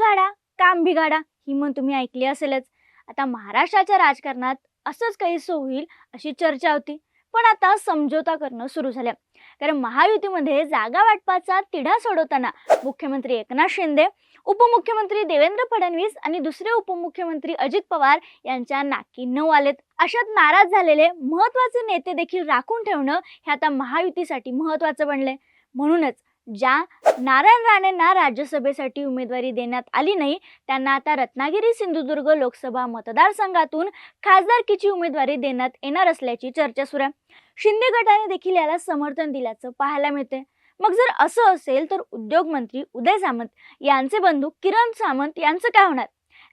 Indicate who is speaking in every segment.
Speaker 1: बिघाडा काम बिघाडा ही म्हण तुम्ही ऐकली असेलच. आता महाराष्ट्राच्या राजकारणात असंच काहीसं होईल अशी चर्चा होती पण आता समझोता करणं सुरू झालं कारण महायुतीमध्ये जागा वाटपाचा तिढा सोडवताना मुख्यमंत्री एकनाथ शिंदे उपमुख्यमंत्री देवेंद्र फडणवीस आणि दुसरे उपमुख्यमंत्री अजित पवार यांच्या नाकी न आलेत अशात नाराज झालेले महत्त्वाचे नेते देखील राखून ठेवणं हे आता महायुतीसाठी महत्वाचं बनलंय. म्हणूनच ज्या नारायण राणेंना राज्यसभेसाठी उमेदवारी देण्यात आली नाही. त्यांना आता रत्नागिरी सिंधुदुर्ग लोकसभा मतदारसंघातून खासदारकीची उमेदवारी देण्यात येणार असल्याची चर्चा सुरू आहे. शिंदे गटाने देखील याला समर्थन दिल्याचं पाहायला मिळते मग जर असं असेल तर उद्योगमंत्री उदय सामंत यांचे बंधू किरण सामंत यांचं काय होणार?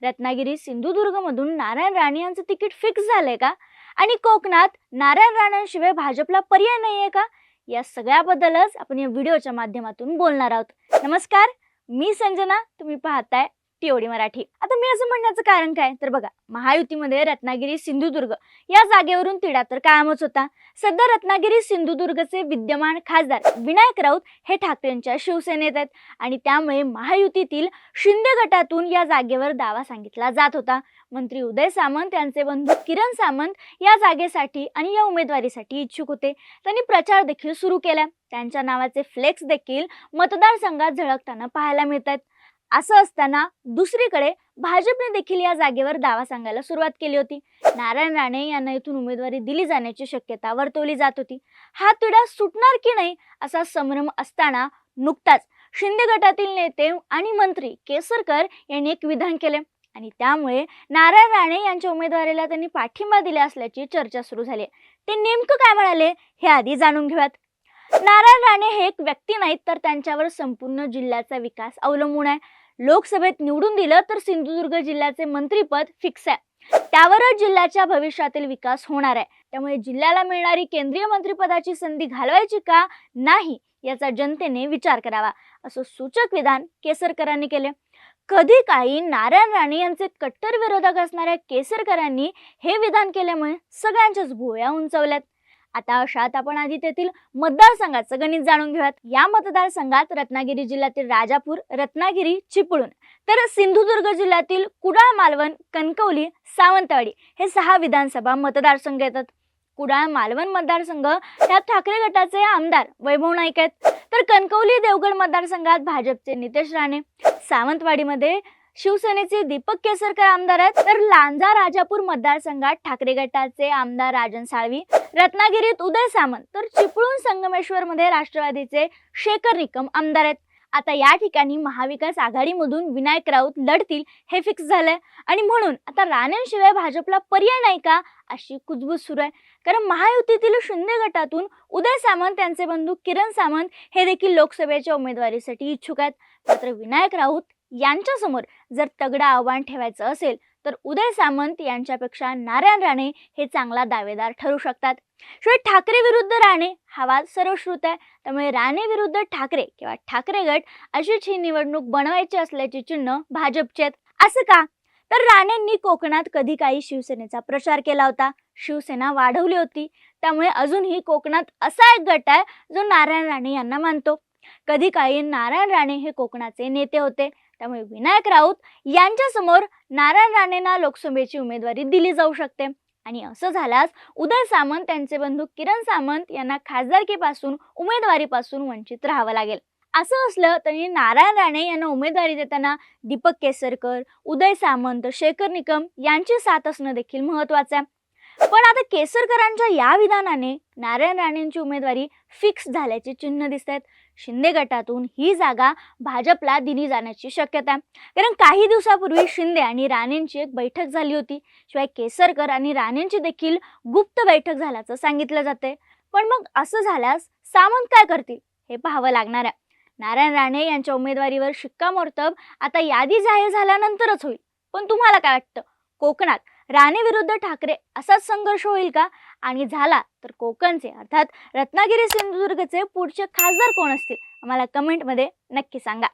Speaker 1: रत्नागिरी सिंधुदुर्गमधून नारायण राणे यांचं तिकीट फिक्स झालंय का? आणि कोकणात नारायण राणेंशिवाय भाजपला पर्याय नाहीये का? या सगळ्याबद्दलच आपण या व्हिडिओच्या माध्यमातून बोलणार आहोत. नमस्कार मी संजना तुम्ही पाहताय टीओडी मराठी. आता मी असं म्हणण्याचं कारण काय? तर बघा महायुतीमध्ये रत्नागिरी सिंधुदुर्ग या जागेवरून तिढा तर कायमच होता. सध्या रत्नागिरी सिंधुदुर्गचे विद्यमान खासदार विनायक राऊत हे ठाकरेंच्या शिवसेनेत आहेत आणि त्यामुळे महायुतीतील शिंदे गटातून या जागेवर दावा सांगितला जात होता. मंत्री उदय सामंत यांचे बंधू किरण सामंत या जागेसाठी आणि या उमेदवारीसाठी इच्छुक होते. त्यांनी प्रचार देखील सुरू केला. त्यांच्या नावाचे फ्लेक्स देखील मतदारसंघात झळकताना पाहायला मिळत आहेत असं असताना दुसरीकडे भाजपने देखील या जागेवर दावा सांगायला सुरुवात केली होती. नारायण राणे यांना इथून उमेदवारी दिली जाण्याची शक्यता वर्तवली जात होती. हा तिढा सुटणार की नाही असा संभ्रम असताना नुकताच शिंदे गटातील नेते आणि मंत्री केसरकर यांनी एक विधान केले आणि त्यामुळे नारायण राणे यांच्या उमेदवारीला त्यांनी पाठिंबा दिला असल्याची चर्चा सुरू झाली. ते नेमकं काय म्हणाले हे आधी जाणून घेऊयात. नारायण राणे हे एक व्यक्ती नाहीत तर त्यांच्यावर संपूर्ण जिल्ह्याचा विकास अवलंबून आहे. लोकसभेत निवडून दिलं तर सिंधुदुर्ग जिल्ह्याचे मंत्रीपद फिक्स आहे. त्यावरच जिल्ह्याच्या भविष्यातील विकास होणार आहे. त्यामुळे जिल्ह्याला मिळणारी केंद्रीय मंत्रिपदाची संधी घालवायची का? नाही याचा जनतेने विचार करावा. असं सूचक विधान केसरकरांनी केले. कधी काही नारायण राणे यांचे कट्टर विरोधक असणाऱ्या केसरकरांनी हे विधान केल्यामुळे सगळ्यांच्याच भुवया उंचवल्यात. आता अशात आपण आधी तेथील मतदारसंघाचं गणित जाणून घेऊयात. या मतदारसंघात रत्नागिरी जिल्ह्यातील राजापूर रत्नागिरी चिपळूण तर सिंधुदुर्ग जिल्ह्यातील कुडाळ मालवण कणकवली सावंतवाडी हे सहा विधानसभा मतदारसंघ येतात. कुडाळ मालवण मतदारसंघ त्यात ठाकरे गटाचे आमदार वैभव नाईक आहेत. तर कणकवली देवगड मतदारसंघात भाजपचे नितेश राणे सावंतवाडीमध्ये शिवसेनेचे दीपक केसरकर आमदार आहेत. तर लांजा राजापूर मतदारसंघात ठाकरे गटाचे आमदार राजन साळवी रत्नागिरीत उदय सामंत तर चिपळूण संगमेश्वर मध्ये राष्ट्रवादीचे शेखर निकम आमदार आहेत. आता या ठिकाणी महाविकास आघाडीमधून विनायक राऊत लढतील हे फिक्स झालंय. आणि म्हणून आता राणेंशिवाय भाजपला पर्याय नाही का? अशी कुजबूज सुरू आहे. कारण महायुतीतील शिंदे गटातून उदय सामंत यांचे बंधू किरण सामंत हे देखील लोकसभेच्या उमेदवारीसाठी इच्छुक आहेत. मात्र विनायक राऊत यांच्यासमोर जर तगडं आव्हान ठेवायचं असेल तर उदय सामंत यांच्यापेक्षा नारायण राणे हे चांगला दावेदार ठरू शकतात. शिवाय ठाकरे विरुद्ध राणे हा वाद सर्वश्रुत आहे. त्यामुळे राणे विरुद्ध ठाकरे किंवा ठाकरे गट अशीच ही निवडणूक बनवायची असल्याचे चिन्ह भाजपचे आहेत. असं का? तर राणेंनी कोकणात कधी काही शिवसेनेचा प्रचार केला होता. शिवसेना वाढवली होती. त्यामुळे अजूनही कोकणात असा एक गट आहे जो नारायण राणे यांना मानतो. कधी काही नारायण राणे हे कोकणाचे नेते होते. त्यामुळे विनायक राऊत यांच्यासमोर नारायण राणेंना लोकसभेची उमेदवारी दिली जाऊ शकते. आणि असं झाल्यास उदय सामंत यांचे बंधू किरण सामंत यांना खासदारकीपासून उमेदवारीपासून वंचित राहावं लागेल. असं असलं तरी नारायण राणे यांना उमेदवारी देताना दीपक केसरकर उदय सामंत शेखर निकम यांची साथ असणं देखील महत्वाचं आहे. पण आता केसरकरांच्या या विधानाने नारायण राणेंची उमेदवारी फिक्स झाल्याचे चिन्ह दिसत आहेत शिंदे गटातून ही जागा भाजपला दिली जाण्याची शक्यता आहे. कारण काही दिवसापूर्वी शिंदे आणि राणेंची एक बैठक झाली होती. शिवाय केसरकर आणि राणेंची देखील गुप्त बैठक झाल्याचं सांगितलं जाते पण मग असं झाल्यास सामंत काय करतील हे पाहावं लागणार आहे. नारायण राणे यांच्या उमेदवारीवर शिक्कामोर्तब आता यादी जाहीर झाल्यानंतरच होईल. पण तुम्हाला काय वाटतं? कोकणात राणे विरुद्ध ठाकरे असाच संघर्ष होईल का? आणि झाला तर कोकणचे अर्थात रत्नागिरी सिंधुदुर्गचे पुढचे खासदार कोण असतील? आम्हाला कमेंटमध्ये नक्की सांगा.